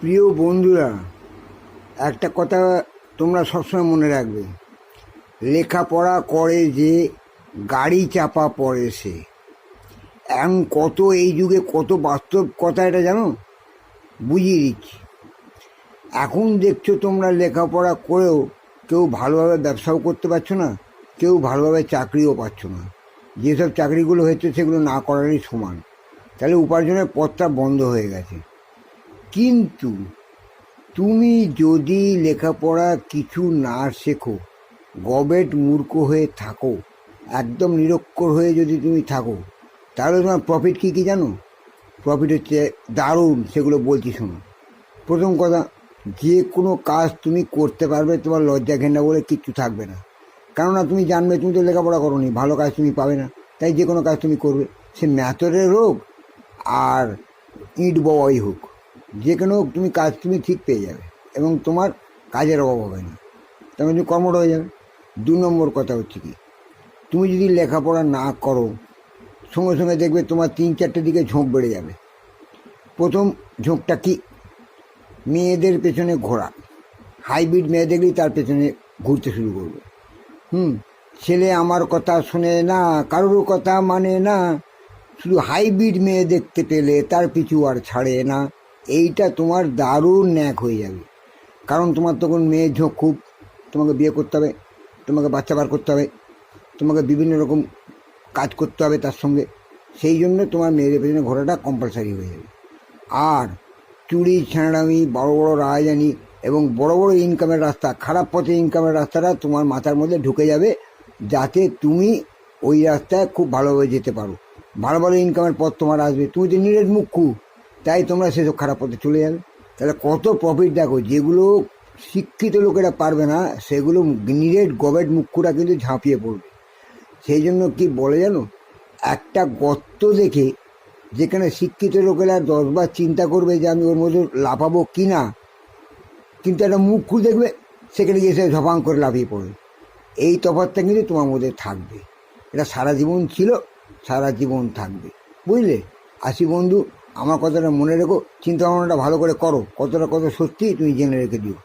প্রিয় বন্ধুরা, একটা কথা তোমরা সবসময় মনে রাখবে। লেখাপড়া করে যে গাড়ি চাপা পড়ে সে। এখন কত এই যুগে কত বাস্তব কথা এটা জানো? বুঝিয়ে দিচ্ছি। এখন দেখছ তোমরা লেখাপড়া করেও কেউ ভালোভাবে ব্যবসাও করতে পারছ না, কেউ ভালোভাবে চাকরিও পাচ্ছ না। যেসব চাকরিগুলো হচ্ছে সেগুলো না করারই সমান। তাহলে উপার্জনের পথটা বন্ধ হয়ে গেছে। কিন্তু তুমি যদি লেখাপড়া কিছু না শেখো, গবেট মূর্খ হয়ে থাকো, একদম নিরক্ষর হয়ে যদি তুমি থাকো, তাহলে তোমার প্রফিট কী কী জানো? প্রফিট হচ্ছে দারুণ, সেগুলো বলছি শোনো। প্রথম কথা, যে কোনো কাজ তুমি করতে পারবে, তোমার লজ্জা ঘেন্না বলে কিচ্ছু থাকবে না। কেননা তুমি জানবে, তুমি তো লেখাপড়া করো নি ভালো কাজ তুমি পাবে না, তাই যে কোনো কাজ তুমি করবে। সে ম্যাথরের হোক আর ইট বওয়াই হোক যে কোনো তুমি কাজ তুমি ঠিক পেয়ে যাবে এবং তোমার কাজের অভাব হবে না। তখন তুমি কর্মঠ হয়ে যাবে। দু নম্বর কথা হচ্ছে কি, তুমি যদি লেখাপড়া না করো, সঙ্গে সঙ্গে দেখবে তোমার তিন চারটে দিকে ঝোঁক বেড়ে যাবে। প্রথম ঝোঁকটা কি? মেয়েদের পেছনে ঘোরা। হাইব্রিড মেয়ে দেখলেই তার পেছনে ঘুরতে শুরু করবে। হুম, ছেলে আমার কথা শোনে না, কারোর কথা মানে না। শুধু হাইব্রিড মেয়ে দেখতে পেলে তার পিছু আর ছাড়ে না। এইটা তোমার দারুণ ন্যাক হয়ে যাবে। কারণ তোমার তখন মেয়ের ঝোঁক খুব, তোমাকে বিয়ে করতে হবে, তোমাকে বাচ্চা বার করতে হবে, তোমাকে বিভিন্ন রকম কাজ করতে হবে তার সঙ্গে। সেই জন্য তোমার মেয়েদের পেছনে ঘোরাটা কম্পালসারি হয়ে যাবে। আর চুরি, ছেঁড়ামি, বড় বড় রাজধানী এবং বড় বড় ইনকামের রাস্তা, খারাপ পথে ইনকামের রাস্তাটা তোমার মাথার মধ্যে ঢুকে যাবে যাতে তুমি ওই রাস্তায় খুব ভালোভাবে যেতে পারো। ভালো ভালো ইনকামের পথ তোমার আসবে। তুমি তো নিরেট মুখ্যু। তাই তোমরা সেসব খারাপ পথে চলে যাবে। তাহলে কত প্রফিট দেখো, যেগুলো শিক্ষিত লোকেরা পারবে না, সেগুলো নিরেট গভর্নমেন্ট মুখ্যরা কিন্তু ঝাঁপিয়ে পড়বে। সেই জন্য কি বলে জানো? একটা গর্ত দেখে যেখানে শিক্ষিত লোকেরা দশবার চিন্তা করবে যে আমি ওর মধ্যে লাফাবো কি না কিন্তু একটা মুখ্য দেখবে সেখানে গিয়ে সে ঝপাং করে লাফিয়ে পড়বে। এই তফাৎটা কিন্তু তোমার মধ্যে থাকবে। এটা সারা জীবন ছিল, সারা জীবন থাকবে। বুঝলে? আসি বন্ধু আমার কথাটা মনে রেখো চিন্তা ভাবনাটা ভালো করে করো। কতটা কত সত্যি তুমি জেনে রেখে দিও।